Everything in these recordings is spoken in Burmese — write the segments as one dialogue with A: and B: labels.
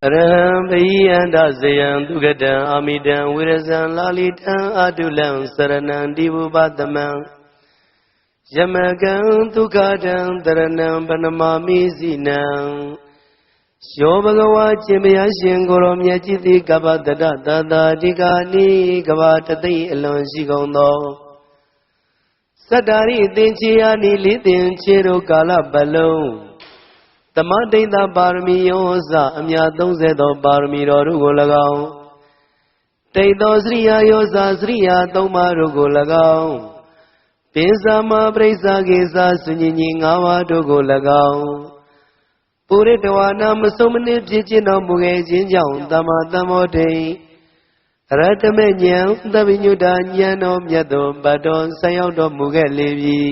A: ရဟံဘိယန္တဇယံဒုက္ကတံအာမိတံဝိရဇံလာလီတံအတုလံစရဏံဒီဘုပသမံယမကံဒုက္ခတံတရဏံပနမာမိစီနံယောဘဂဝါရှင်ဘုရားရှင်ကိုရောမြတ်ကြီးသည်ကပ္ပတတသာသာဒီကာနိကဘာတသိအလွန်ရှိကုန်သောစတ္တာရိသင်္ချေယနိလေးသင်္ချေတို့ကာလပတ်လုံး သမဒိဋ္ဌပါရမီယောစအမြတ်30သောပါရမီတော်တို့ကို၎င်းတိတ်သောစရိယာယောစစရိယာသုံးပါးတို့ကို၎င်းပိစမပရိစ္ဆာကေသစုညင်ကြီး၅ပါးတို့ကို၎င်းပုရိတဝါနာမဆုံးမနစ်ဖြစ်ခြင်းတော်မူခဲ့ခြင်းကြောင့်တမတမောတိရတမေဉဏ်သဗ္ဗညုတာဉာဏ်တော်မြတ်သောဗတ္တော်ဆက်ရောက်တော်မူခဲ့လေပြီ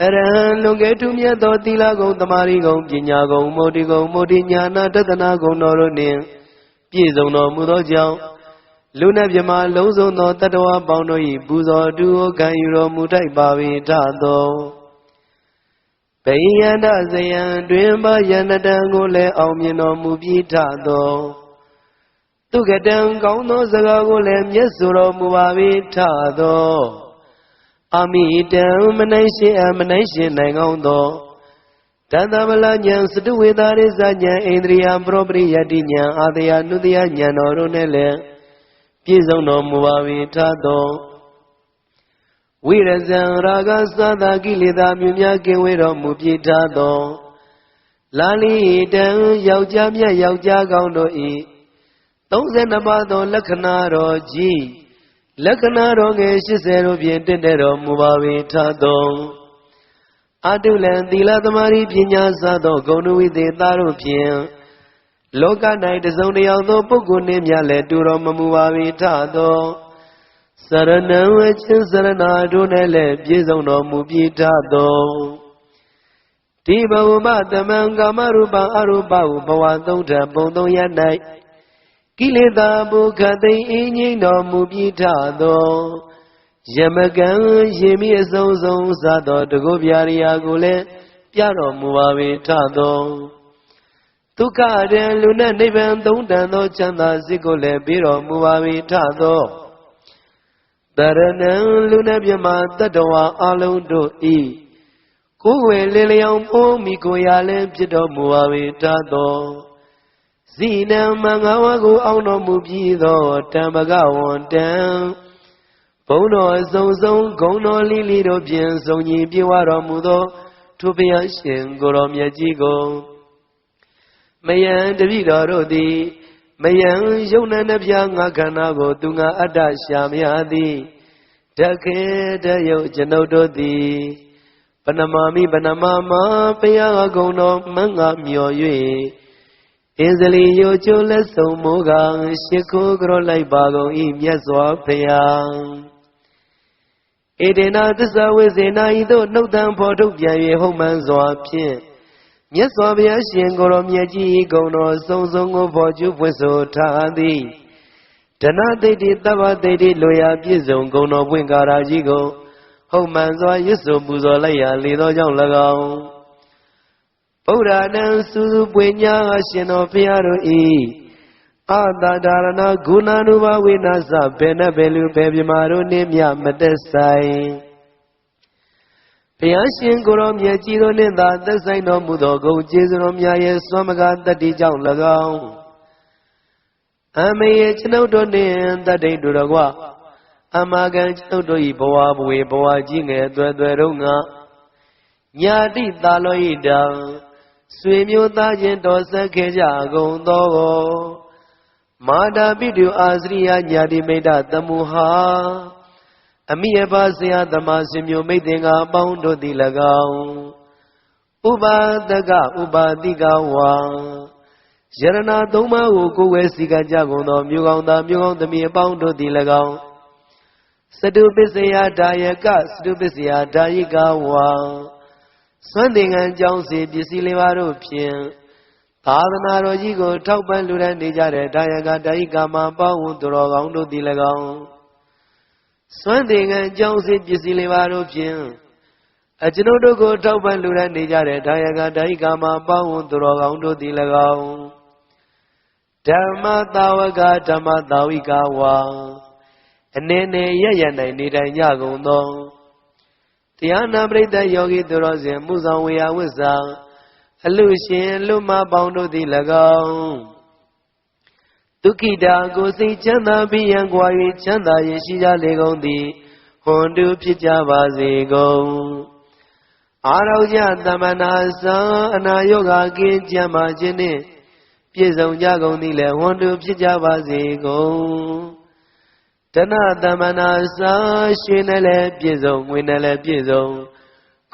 A: အရဟံလွန်ကဲထူးမြတ်သောသီလဂုဏ်တမာရီဂုဏ်ပညာဂုဏ်မောတိဂုဏ်မောတိညာနာတသနာဂုဏ်တော်တို့နှင့်ပြည့်စုံတော်မူသောကြောင့်လူနဲ့မြမလုံးစုံသောတတ္တဝါပေါင်းတို့၏ပူဇော်တူဟုခံယူတော်မူထိုက်ပါ၏ထသောဗိယန္တဇယံတွင်ပါယန္တံကိုလည်းအောင်မြင်တော်မူပြီးထသောသူကတံကောင်းသောစကားကိုလည်းမျက်စုတော်မူပါ၏ထသော အမိတံမနိုင်ရှင်အမနိုင်ရှင်နိုင်ကောင်းသောတန်တမလဉာဏ်စတုဝေသာရိဇဉာဏ်ဣန္ဒြိယပရောပရိယတိဉာဏ်အာတယနုတယဉာဏ်တော်တို့နဲ့လည်းပြည့်စုံတော်မူပါ၏ထသောဝိရဇံရာဂသသာကိလေသာမြများကင်းဝေးတော်မူပြထသောလာလီတံယောက်ျားမြတ်ယောက်ျားကောင်းတို့၏32ပါးသောလက္ခဏာတော်ကြီး လက္ခဏာတော်ငယ်80တို့ဖြင့်တင့်တယ်တော်မူပါ၏ထသောအတုလံသီလသမารိပညာစသောဂုဏဝိသေသတို့ဖြင့်လောက၌တစုံတယောက်သောပုဂ္ဂိုလ်နှင့်များလည်းတူတော်မမူပါ၏ထသောစရဏံဝချင်းစရဏာတို့နဲ့လည်းပြည့်စုံတော်မူပြီးထသောဒီဘဝမတမံကာမရူပအရူပဟုဘဝသုံးထပုံသုံးရ၌ ကိလေသာဘုခသိအင်းငိမ့်တော်မူပြီးထသောယမကံယေမိအစုံဆုံးစသောတကုပြရိယာကိုလည်းပြတော်မူပါ၏ထသောဒုက္ခတံလူနဲ့နိဗ္ဗာန်သုံးတန်သောချမ်းသာစိတ်ကိုလည်းပြီးတော်မူပါ၏ထသောတရဏံလူနဲ့မြမတတ္တဝါအလုံးတို့ဤကိုယ်ဝေလင်းလျောင်ပိုးမိကိုရာလည်းဖြစ်တော်မူပါ၏ထသော ဇိနံမင်္ဂဝကိုအောင်တော်မူပြီးသောတံပကဝန္တံဘုံတော်အစုံဆုံးဂုံတော်လိလိတို့ဖြင့်စုံညီပြေဝတော်မူသောထိုဘုရားရှင်ကိုတော်မြတ်ကြီးကိုမယံတပိတော်တို့သည်မယံယုံနံနှပြငါခန္ဓာကို သူငါအတ္တရှာမရသည်တခေတယုတ်ကျွန်ုပ်တို့သည်ပဏမာမိပဏမာမဘုရားကုံတော်မင္ဂမြော်၍ အင်းစလီယိုချိုလက်ဆုံးမိုးကရှ िख ိုးကြောလိုက်ပါကုန်၏မြတ်စွာဘုရားဧတေနာသစ္စာဝိဇေနာဤသို့နှုတ်တံဖော်ထုတ်ပြန်၍ဟုတ်မှန်စွာဖြင့်မြတ်စွာဘုရားရှင်ကိုရောမြတ်ကြီးဂုံတော်စုံစုံကိုဖော်ကျူးဖွင့်ဆိုထားသည်ဒနာသိတိတဗ္ဗသိတိလိုရာပြည့်စုံဂုံတော်ပွင့်ကာရာကြီးကိုဟုတ်မှန်စွာရွတ်ဆိုပူဇော်လိုက်ရာလေသောကြောင့်၎င်း ဗုဒ္ဓနံစုစုပွေညာရှင်တော်ဘုရားတို့ဤအာတဒါရဏဂုဏ ानु ဘဝိနာစဘယ်နဲ့ဘယ်လူဘယ်ပြမာတို့နှင့်မြမသက်ဆိုင်ဘုရားရှင်ကိုရောမြတ်ကြီးတို့နှင့်သာသက်ဆိုင်တော်မူသောဂုဏ်ကျေးဇူးတော်များရဲ့စွမ်းမကတတ္တိကြောင့်၎င်းအမေရဲ့ကျွန်ုပ်တို့နှင့်တတ္တိတို့တော်ကအမဂံကျွန်ုပ်တို့၏ဘဝဘဝေဘဝကြီးငယ်အသွဲသွဲတို့ငါညာတိတာလောဤတံ ဆွေမျိုးသားချင်းတော်ဆက်ခဲ့ကြကုန်သောမာတာပိတုအာစရိယညာတိမိတ်တသမုဟာအမိယဘာဆရာသမာဆွေမျိုးမိတ်တင်ကအပေါင်းတို့သည်၎င်းဥပါဒကဥပါတိကဝါယရဏသုံးပါးကိုကိုယ်ဝဲစီကံကြကုန်သောမြို့ကောင်းသားမြို့ကောင်းသမီးအပေါင်းတို့သည်၎င်းစတုပစ္စယဒါယကစတုပစ္စယဒါယိကဝါ စွန့်သင်္ကန်းကြောင်းစီပစ္စည်းလေးပါးတို့ဖြင့်သာသနာတော်ကြီးကို ထောက်ပံ့လူရန်နေကြတဲ့ဒါယကဒါယိကမှာပေါင်းဝန်သူတော်ကောင်းတို့သည်၎င်းစွန့်သင်္ကန်းကြောင်းစီပစ္စည်းလေးပါးတို့ဖြင့်အကျွန်ုပ်တို့ကိုထောက်ပံ့လူရန်နေကြတဲ့ဒါယကဒါယိကမှာပေါင်းဝန်သူတော်ကောင်းတို့သည်၎င်းဓမ္မတာဝကဓမ္မတာဝိကဝါအနေနဲ့ရရနိုင်နေတိုင်ကြကုန်သော တရားနာပရိသတ်ယောဂီသူတော်စင်မှုဆောင်ဝေယဝိဇ္ဇာအလူရှင်လူမပေါင်းတို့သည်၎င်းဒုက္ခိတာကိုစိတ်ချမ်းသာပြီးရန်ကွာ၍ချမ်းသာရရှိကြလေကုန်သည်ဟွန်တုဖြစ်ကြပါစေကုန်အာရောကြသမဏသံအနာယောဂကင်းကြမှာခြင်းနှင့်ပြည့်စုံကြကုန်သည်လည်းဟွန်တုဖြစ်ကြပါစေကုန် တဏသမဏသာရွှေနဲ့လည်းပြည့်စုံငွေနဲ့လည်းပြည့်စုံ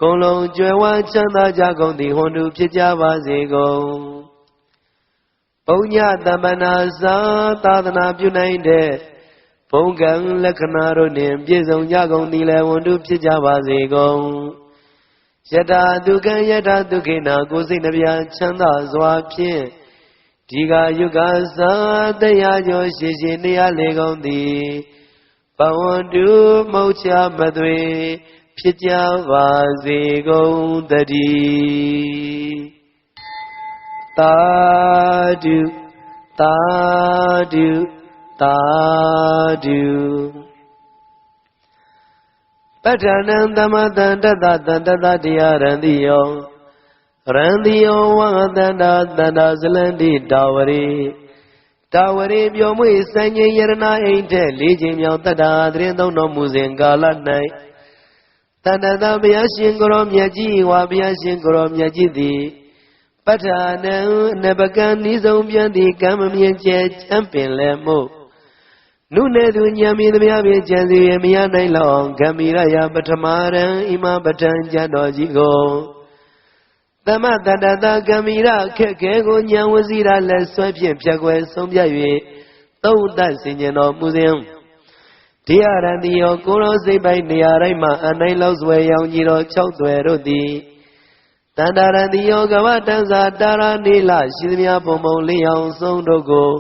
A: ကုံလုံးကြွယ်ဝချမ်းသာကြကုန်သည်ဟွန်တုဖြစ်ကြပါစေကုန်ဘုံညသမဏသာသာသနာပြုနိုင်တဲ့ဘုံကံလက္ခဏာတို့နှင့်ပြည့်စုံကြကုန်သည်လည်းဟွန်တုဖြစ်ကြပါစေကုန်ယတာဒုက္ခယတာဒုက္ခိနာကိုယ်စိတ်နှပြချမ်းသာစွာဖြင့် ဒီကယုကသာတရားကျော်ရှိရှိနေရလေကုန်သည်ဘဝန္တုမုတ်ချမသွေဖြစ်ကြပါစေကုန်တည်းတာဓုတာဓုတာဓုပဋ္ဌာနံသမတံတတတံတတတရားရံတိယော ရံတိယောဝံတန္တာတန္တာဇလန္တိတာဝရီတာဝရီပြောမွေစံငြိယရဏအိမ်ထက်လေးချိန်မြောင်တတ္တာသရင်သုံးတော်မူစဉ်ကာလ၌တန္တသာဘုရားရှင်ကိုရောမြတ်ကြီးဝါဘုရားရှင်ကိုရောမြတ်ကြီးသည်ပဋ္ဌာနံအနပကံဤဆုံးပြန်သည်ကံမမြင်ကျဲချမ်းပင်လည်းမို့နုနေသူညံမီသမျှဖြင့်ကျန်စီရမရနိုင်လောက်ဂမ္မီရယပထမရံဣမပဋ္ဌံကျတ်တော်ကြီးကို သမတတတကမိရခက်ခဲကိုညံဝစီရလက်ဆွဲဖြင့်ဖြတ်ွယ်ဆုံးပြ၍သုံးသဆင်ញင်တော်မူစဉ်ဒီရရန်ဒီယောကိုရောစိတ်ပိုင်နေရာတိုင်းမှာအနိုင်လောက်ဆွဲရောင်ကြီးတော်၆သွယ်တို့သည်တန္တရန်ဒီယောကဝတန်စာတာရနေလရှိသမျှပုံပုံလေးအောင်ဆုံးတို့ကို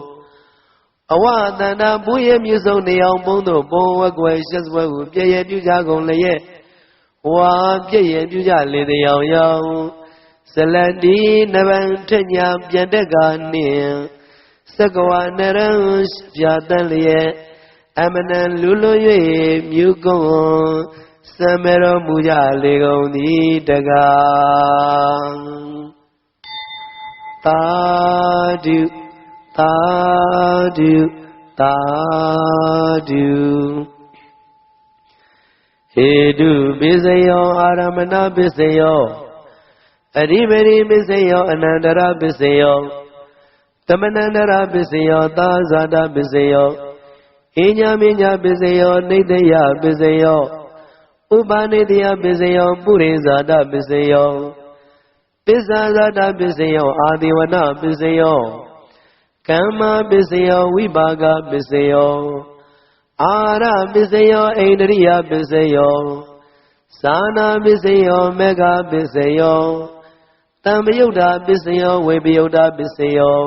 A: အဝတန္တာပူရမြဆုံးနေအောင်ပုံတို့ပုံဝက်ွယ်ရှက်စွဲဟုပြည့်ရပြုကြကုန်လျက်ဝါပြည့်ရပြုကြလေတယောင်ယောင် ဇလတိနဗံထညာပြန်တက်ကနှင့်သက္ကဝနရံပြတန်လျက်အမနံလူလွ၍မြူကုံစံမေတော်မူကြလေကုန်သည်တကားသာဓုသာဓုသာဓုဟေတုပိစယောအာရမဏပိစယော အရိမရိပစ္စယောအနန္တရပစ္စယောတမနန္တရပစ္စယောသာဇာတပစ္စယောအညမညာပစ္စယောနေတယပစ္စယောဥပနိတယပစ္စယောပုရိဇာတပစ္စယောပစ္ဆာဇာတပစ္စယောအာဒီဝနပစ္စယောကမ္မပစ္စယောဝိပါကပစ္စယောအာရပစ္စယောဣန္ဒရိယပစ္စယောသာနာပစ္စယောမေဃပစ္စယော တံမယုတ်တာပစ္စယောဝေပယုတ်တာပစ္စယော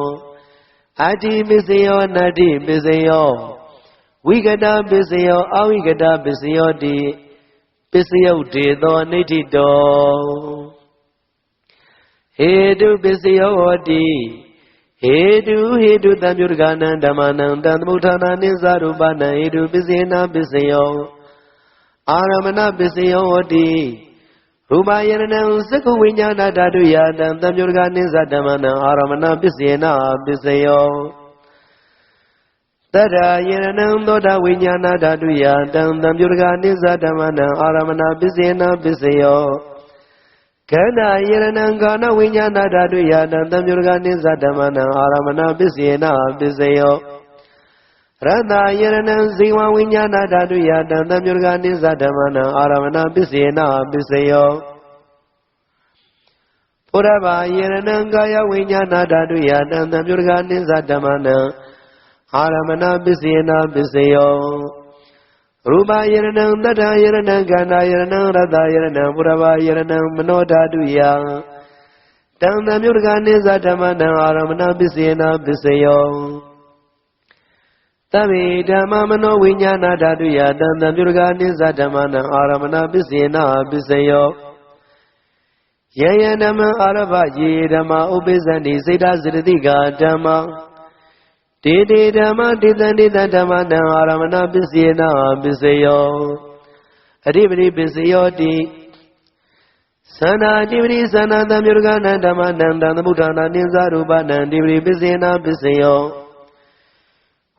A: အာတိပစ္စယောနတ္တိပစ္စယောဝိကတပစ္စယောအဝိကတပစ္စယောတိပစ္စယုတ်တေသောအနိဋ္ဌိတောဟေတုပစ္စယောဟောတိဟေတုဟေတုတံမြုတကနံဓမ္မနံတံသမုဋ္ဌာနာနိသရူပနံဟေတုပစ္စေနာပစ္စယောအာရမဏပစ္စယောဟောတိ ရူပယရဏံသက္ကဝိညာဏဓာတုယတံတံမြုတကနိသဓမ္မနံအာရမဏပစ္စေနာပစ္စယောတတယရဏံသောတာဝိညာဏဓာတုယတံတံမြုတကနိသဓမ္မနံအာရမဏပစ္စေနာပစ္စယောခန္ဓာယရဏံကာနဝိညာဏဓာတုယတံတံမြုတကနိသဓမ္မနံအာရမဏပစ္စေနာပစ္စယော ရတ္တယရဏံဇိဝဝိညာဏဓာတုယတံသမြုရကနိစ္စဓမ္မနံအာရမဏပစ္စေနပစ္စယောဘုရဘာယရဏံကာယဝိညာဏဓာတုယတံသမြုရကနိစ္စဓမ္မနံအာရမဏပစ္စေနပစ္စယောရူပယရဏံတတ္ထယရဏံခန္ဓာယရဏံရတ္တယရဏံဘုရဘာယရဏံမနောဓာတုယတံသမြုရကနိစ္စဓမ္မနံအာရမဏပစ္စေနပစ္စယော သဗ္ဗေဓမ္မမနောဝိညာဏဓာတုယတံတံပြုရကနိစ္စဓမ္မနံအာရမဏပစ္စေနပစ္စယောယယဓမ္မအာရဘယေဓမ္မဥပိသန္တိစေတစရတိကဓမ္မတေတေဓမ္မတေတံတေတဓမ္မနံအာရမဏပစ္စေနပစ္စယောအဓိပတိပစ္စယောတိသန္တာတိပတိသန္တာသံမြုရကနံဓမ္မနံတံသမုဋ္ဌာနာနိသရူပနံတိပတိပစ္စေနပစ္စယော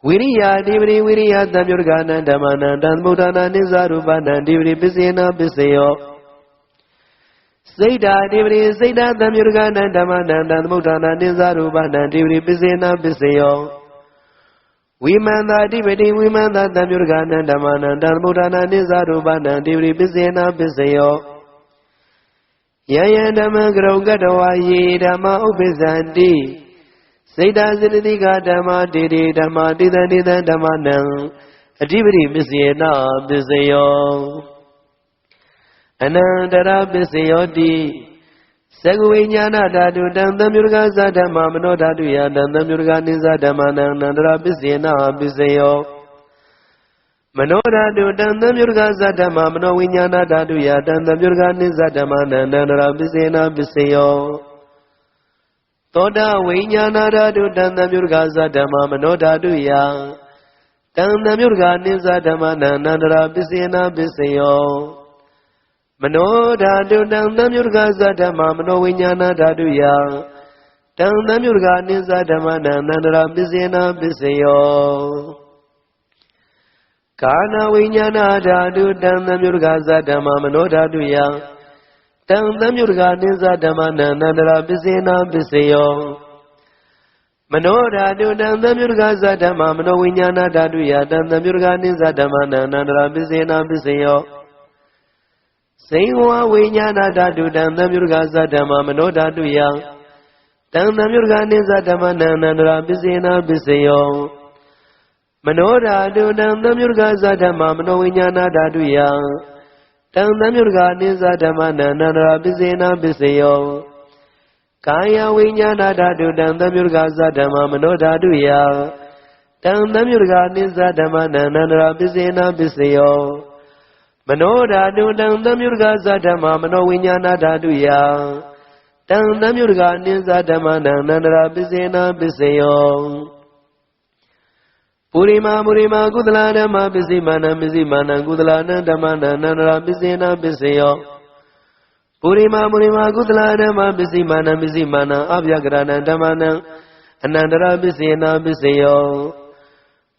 A: ဝိရိယတိပတိဝိရိယသံမြုရကနံဓမ္မနံတံသမုဋ္ဌာနာနိသရူပနံတိပတိပစ္စေနပစ္စယောစိတ်ဓာတိပတိစိတ်ဓာသံမြုရကနံဓမ္မနံတံသမုဋ္ဌာနာနိသရူပနံတိပတိပစ္စေနပစ္စယောဝိမန္တာတိပတိဝိမန္တာတံမြုရကနံဓမ္မနံတံသမုဋ္ဌာနာနိသရူပနံတိပတိပစ္စေနပစ္စယောယယဓမ္မကရုကတဝါယေဓမ္မဥပ္ပဇံတိ စေတစရတိကဓမ္မတေတိဓမ္မတိတံတိတံဓမ္မနံအဓိပတိပစ္စယေနပစ္စယောအနန္တရပစ္စယောတိသကုဝိညာဏဓာတုတံသံမြုရကသဓမ္မမနောဓာတုယတံသံမြုရကနိသဓမ္မနံအနန္တရပစ္စယေနပစ္စယောမနောဓာတုတံသံမြုရကသတ္တမမနောဝိညာဏဓာတုယတံသံမြုရကနိစ္စဓမ္မနန္တန္တရာပစ္စေနာပစ္စယော သောတာဝိညာဏဓာတုတံသံမြုရကသတ္တမမနောဓာတုယတံသံမြုရကနိစ္စဓမ္မနန္တန္တရာပစ္စေနာပစ္စယောမနောဓာတုတံသံမြုရကသတ္တမမနောဝိညာဏဓာတုယတံသံမြုရကနိစ္စဓမ္မနန္တန္တရာပစ္စေနာပစ္စယောကာနဝိညာဏဓာတုတံသမြုရကသဓမ္မမနောဓာတုယ တံသမြုရကနိစ္စဓမ္မနန္တန္တရာပစ္စေနာပစ္စယောမနောဓာတုတံသမြုရကသဓမ္မမနောဝိညာဏဓာတုယတံသမြုရကနိစ္စဓမ္မနန္တန္တရာပစ္စေနာပစ္စယောစိန်ဝဝိညာဏဓာတုတံသမြုရကသဓမ္မမနောဓာတုယတံသမြုရကနိစ္စဓမ္မနန္တန္တရာပစ္စေနာပစ္စယောမနောဓာတုတံသံမြုရကသဓမ္မမနောဝိညာဏဓာတုယ တံသံမြုရကနိစ္စဓမ္မနန္တရာပစ္စေနာပစ္စယောကာယဝိညာဏဓာတုတံသံမြုရကသဓမ္မမနောဓာတုယတံသံမြုရကနိစ္စဓမ္မနန္တရာပစ္စေနာပစ္စယောမနောဓာတုတံသံမြုရကသဓမ္မမနောဝိညာဏဓာတုယတံသံမြုရကနိစ္စဓမ္မနန္တရာပစ္စေနာပစ္စယော ပုရိမာပုရိမာကုသလဓမ္မပစ္စည်းမာနပစ္စည်းမာနကုသလနံဓမ္မနံနန္ဒရာပစ္စေနာပစ္စယောပုရိမာပုရိမာကုသလဓမ္မပစ္စည်းမာနပစ္စည်းမာနအဗျကရဏံဓမ္မနံအနန္တရာပစ္စေနာပစ္စယော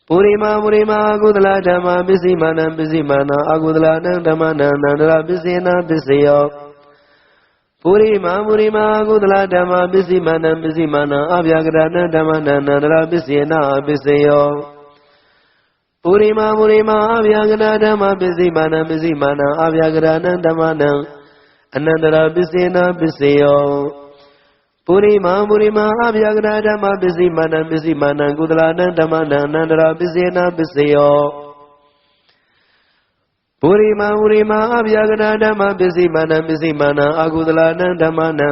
A: ပုရိမာပုရိမာကုသလဓမ္မပစ္စည်းမာနပစ္စည်းမာနအကုသလနံဓမ္မနံနန္ဒရာပစ္စေနာပစ္စယောပုရိမာပုရိမာကုသလဓမ္မပစ္စည်းမာနပစ္စည်းမာနအဗျကရဏံဓမ္မနံနန္ဒရာပစ္စေနာပစ္စယော ပုရိမာပုရိမာအဗျာကရဓမ္မပစ္စည်းမာနပစ္စည်းမာနအဗျာကရဏံဓမ္မနံအနန္တရာပစ္စေနာပစ္စယောပုရိမာပုရိမာအဗျာကရဓမ္မပစ္စည်းမာနပစ္စည်းမာနကုသလနံဓမ္မနံအနန္တရာပစ္စေနာပစ္စယောပုရိမာပုရိမာအဗျာကရဓမ္မပစ္စည်းမာနပစ္စည်းမာနအကုသလနံဓမ္မနံ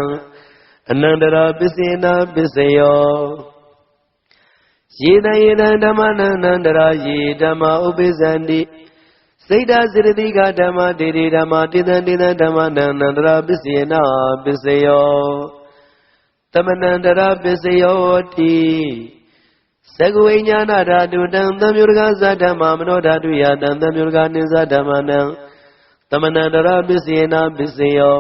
A: အနန္တရာပစ္စေနာပစ္စယော ယေတယေတဓမ္မနန္တရာယေဓမ္မဥပိသန္တိစိတ်ဓာစရတိကဓမ္မတေတိဓမ္မတေတံတေတံဓမ္မနန္တရာပစ္စယေနပစ္စယောသမနန္တရာပစ္စယောတိသကုဝိညာဏဓာတုတံသံမြုရကသဓမ္မမနောဓာတုယတံသံမြုရကနိသဓမ္မနံသမနန္တရာပစ္စယေနပစ္စယော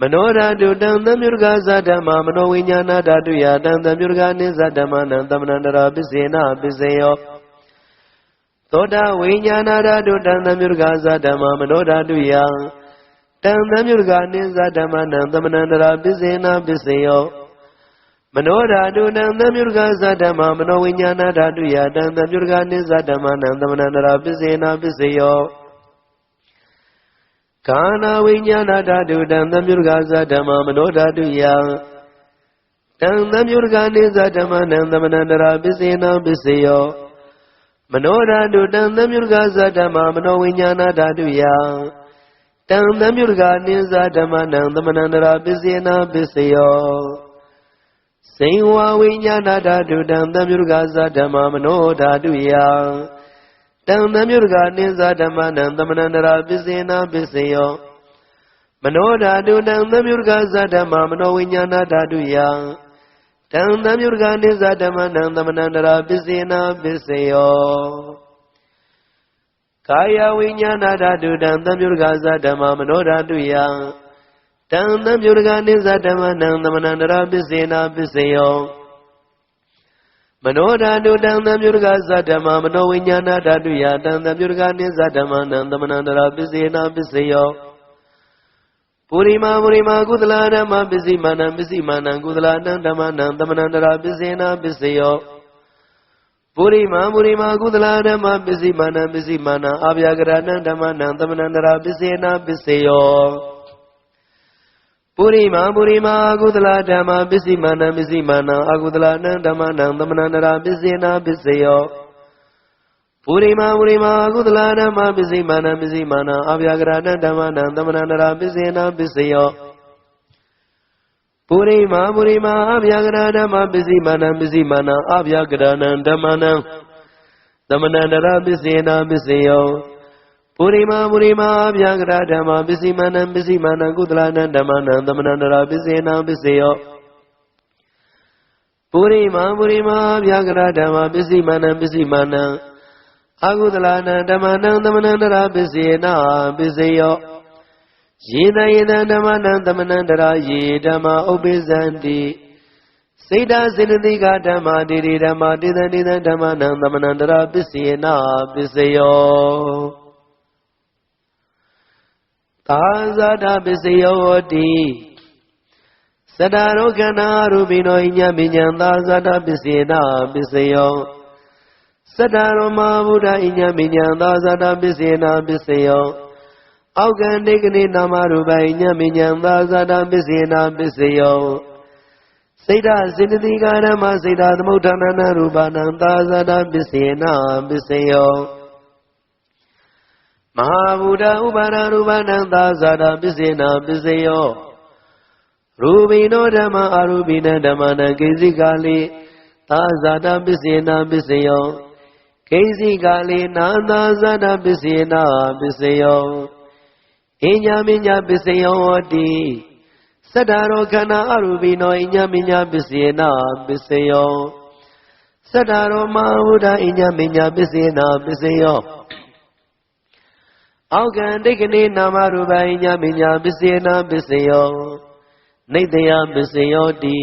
A: မနောဓာတုတံသမြုရကသဓမ္မမနောဝိညာဏဓာတုယတံသမြုရကနိသဓမ္မနံသမဏန္တရာပစ္စေနပစ္စယောသောတာဝိညာဏဓာတုတံသမြုရကသဓမ္မမနောဓာတုယတံသမြုရကနိသဓမ္မနံသမဏန္တရာပစ္စေနပစ္စယောမနောဓာတုတံသမြုရကသဓမ္မမနောဝိညာဏဓာတုယတံသမြုရကနိသဓမ္မနံသမဏန္တရာပစ္စေနပစ္စယော ကာနာဝိညာဏဓာတုတံသမြုရကသဓမ္မမနောဓာတုယတံသမြုရကနေသဓမ္မနံသမဏန္တရာပစ္စေနပစ္စယောမနောဓာတုတံသမြုရကသဓမ္မမနောဝိညာဏဓာတုယတံသမြုရကနေသဓမ္မနံသမဏန္တရာပစ္စေနပစ္စယောစိန်ဝဝိညာဏဓာတုတံသမြုရကသဓမ္မမနောဓာတုယ တံသမြုရကနိသဓမ္မနံသမဏန္တရာပစ္စေနာပစ္စယောမနောဓာတုတံသမြုရကသဓမ္မမနောဝိညာဏဓာတုယတတံသံမြုရကနိစ္စဓမ္မနံသမဏန္တရာပစ္စေနာပစ္စယောကာယဝိညာဏဓာတုတံသံမြုရကသဓမ္မမနောဓာတုယံတံသံမြုရကနိစ္စဓမ္မနံသမဏန္တရာပစ္စေနာပစ္စယော မနောဓာတုတံသံမြုရကသဓမ္မမနောဝိညာဏဓာတုယတံသံမြုရကနိစ္စဓမ္မနံသမဏန္တရာပစ္စေနာပစ္စယောပုရိမာပုရိမာကုသလဓမ္မပစ္စည်းမာနံပစ္စည်းမာနံကုသလနံဓမ္မနံသမဏန္တရာပစ္စေနာပစ္စယောပုရိမာပုရိမာကုသလဓမ္မပစ္စည်းမာနံပစ္စည်းမာနံအာဗျာကရဏံဓမ္မနံသမဏန္တရာပစ္စေနာပစ္စယော ပုရိမာပုရိမာကုသလဓမ္မပစ္စည်းမာနံပစ္စည်းမာနံအကုသလနံဓမ္မနံသမဏန္တရာပစ္စေနာပစ္စယောပုရိမာပုရိမာကုသလဓမ္မပစ္စည်းမာနပစ္စည်းမာနအဗျာကရဏဓမ္မနံသမဏန္တရာပစ္စေနာပစ္စယောပုရိမာပုရိမာအဗျာကရဓမ္မပစ္စည်းမာနပစ္စည်းမာနအဗျာကရဏံဓမ္မနံသမဏန္တရာပစ္စေနာပစ္စယော ပုရိမာပုရိမာအဗျာကရဓမ္မပစ္စည်းမာနပစ္စည်းမာနကုသလနံဓမ္မနံသမဏန္တရာပစ္စေနာပစ္စယောပုရိမာပုရိမာအဗျာကရဓမ္မပစ္စည်းမာနပစ္စည်းမာနအာဟုသလနာဓမ္မနံသမဏန္တရာပစ္စေနာပစ္စယောယေတယေတဓမ္မနံသမဏန္တရာယေဓမ္မဥပ္ပိဇန္တိစေတစေတသိကဓမ္မတိရိဓမ္မတိသတိသဓမ္မနံသမဏန္တရာပစ္စေနာပစ္စယော သာဇာတပစ္စယောတိသတ္တရောခန္ဓာရူပိနောညမဉ္ဇံသာဇာတပစ္စေနာပစ္စယောစတ္တရောမဗုဒ္ဓဣညာမိညာသာဇာတာပစ္စေနာပစ္စယောအောက်ကံနေကနေနာမရူပဣညာမိညာသာဇာတာပစ္စေနာပစ္စယောစိတ်ဓာစေတသိကာရမစိတ်ဓာသမုဋ္ဌာနနာရူပနာသာဇာတာပစ္စေနာပစ္စယော မဟာဗုဒ္ဓဥပါဒရူပနာသာဇာတာပစ္စေနာပစ္စယောရူပိနောဓမ္မအရူပိနဓမ္မနကိစီကာလိသာဇာတာပစ္စေနာပစ္စယောကိစီကလေနာသာဇာတပစ္စေနာပစ္စယောအညာမညာပစ္စယောဟောတိသတ္တရောခန္ဓာအရူပိနောအညာမညာပစ္စေနာပစ္စယောသတ္တရောမဝုဒ္ဓအညာမညာပစ္စေနာပစ္စယော အောက်ကံဒိဋ္ဌိနာမရူပအညာမညာပစ္စေနာပစ္စယောနေတယပစ္စယောတိ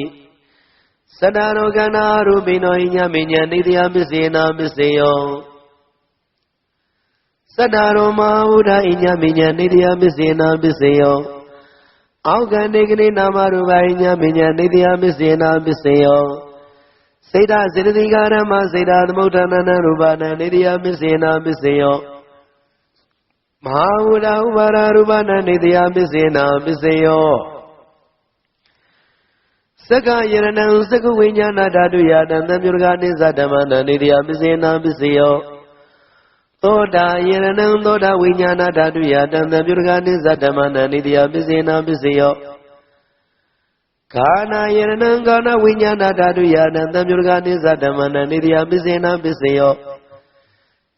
A: သတ္တရောကနာရူပိနောဣညာမိညာနေတရားပစ္စေနာပစ္စယောသတ္တရောမဝုဒ္ဓဣညာမိညာနေတရားပစ္စေနာပစ္စယောအောက်ကနေကနေနာမရူပဣညာမိညာနေတရားပစ္စေနာပစ္စယောစေတစေတသိကာရမစေတသမုဋ္ဌာနနရူပနာနေတရားပစ္စေနာပစ္စယော မဟာဝုဒ္ဓဥပါရရူပနာနေတရားပစ္စေနာပစ္စယောသက္ကယရဏံသက္ကဝိညာဏဓာတုယတံသံပြုရကနိစ္စဓမ္မနာနေတရားပစ္စေနာပစ္စယောသောတာယရဏံသောတာဝိညာဏဓာတုယတံသံပြုရကနိစ္စဓမ္မနာနေတရားပစ္စေနာပစ္စယောခာနာယရဏံကာနဝိညာဏဓာတုယတံသံပြုရကနိစ္စဓမ္မနာနေတရားပစ္စေနာပစ္စယော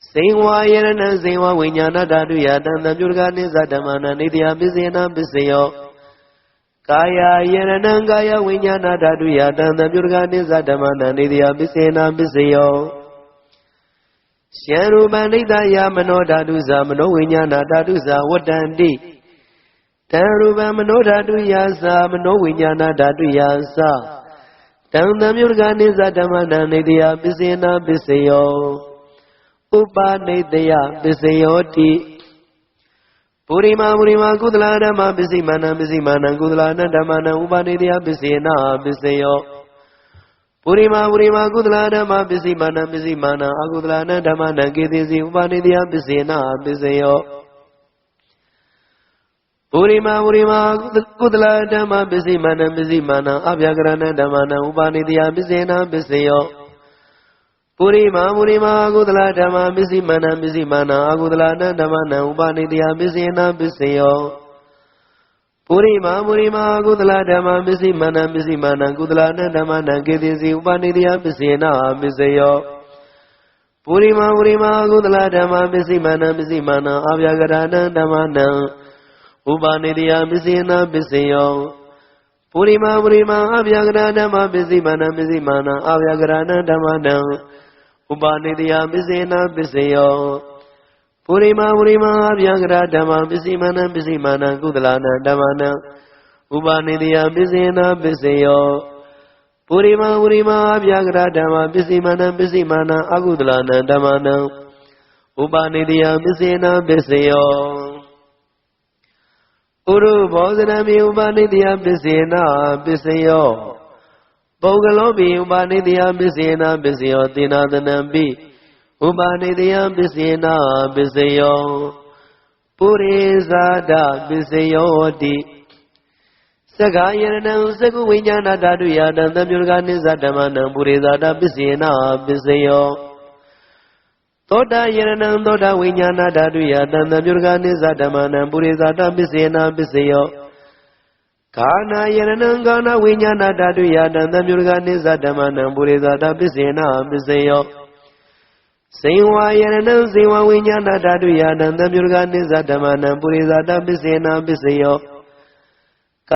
A: စေဝါယရဏံစေဝဝိညာဏဓာတုယတံသံပြုရကနိစ္စဓမ္မနာနေတရားပစ္စေနာပစ္စယောကာယယရဏံကာယဝိညာဏဓာတုယတံသပြုရကနိစ္စဓမ္မနံနေတယပစ္စေနာပစ္စယောရှံရူပံနိတယမနောဓာတုဇာမနောဝိညာဏဓာတုဇာဝတ္တန္တိတံရူပံမနောဓာတုယသမနောဝိညာဏဓာတုယသတံသပြုရကနိစ္စဓမ္မနံနေတယပစ္စေနာပစ္စယော ဥပနိတယပစ္စယောတိပုရိမာပုရိမာကုသလဓမ္မပစ္စည်းမာနပစ္စည်းမာနကုသလနဓမ္မနဥပါနေတယပစ္စေနာပစ္စယောပုရိမာပုရိမာကုသလဓမ္မပစ္စည်းမာနပစ္စည်းမာနအကုသလနဓမ္မနကေတိစီဥပါနေတယပစ္စေနာပစ္စယောပုရိမာပုရိမာကုသလဓမ္မပစ္စည်းမာနပစ္စည်းမာနအဗျာကရဏဓမ္မနဥပါနေတယပစ္စေနာပစ္စယော ပုရိမာမုရိမာအကုသလဓမ္မပစ္စည်းမနံပစ္စည်းမနာအကုသလနံဓမ္မနံဥပနိတယပစ္စည်းနာပစ္စယောပုရိမာမုရိမာအကုသလဓမ္မပစ္စည်းမနံပစ္စည်းမနာကုသလနံဓမ္မနံကေတိစီဥပနိတယပစ္စည်းနာပစ္စယောပုရိမာမုရိမာအကုသလဓမ္မပစ္စည်းမနံပစ္စည်းမနာအဗျာကရဏံဓမ္မနံဥပနိတယပစ္စည်းနာပစ္စယောပုရိမာပုရိမာအဗျာကရဓမ္မပစ္စည်းမာနပစ္စည်းမာနအဗျာကရဏဓမ္မနံ ဥပနိတယပစ္စေနပစ္စယောပုရိမာပုရိမာအဗျာကရဓမ္မပစ္စည်းမာနပစ္စည်းမာနကုသလနာဓမ္မနံဥပနိတယပစ္စေနပစ္စယောပုရိမာပုရိမာအဗျာကရဓမ္မပစ္စည်းမာနပစ္စည်းမာနအကုသလနာဓမ္မနံဥပနိတယပစ္စေနပစ္စယောဥရုဘောဇနမေဥပနိတယပစ္စေနပစ္စယော ပုဂ္ဂလောပိဥပနိတယပစ္စေနပစ္စယောသေနာသနံပိဥပနိတယပစ္စေနပစ္စယောပုရိဇာဒပစ္စယောတိသက္ကာယရဏံသကုဝိညာဏဓာတုယတံသမြုရကနိစ္စဓမ္မနံပုရိဇာဒပစ္စေနပစ္စယောသောတာယရဏံသောတာဝိညာဏဓာတုယတံသမြုရကနိစ္စဓမ္မနံပုရိဇာတပစ္စေနပစ္စယော ခာနာယရဏံခာနာဝိညာဏဓာတုယတံသမြုရကနိစ္စဓမ္မနံပုရိဇာတပစ္စေနပစ္စယောစေဝါယရဏံစေဝဝိညာဏဓာတုယတံသမြုရကနိစ္စဓမ္မနံပုရိဇာတပစ္စေနပစ္စယော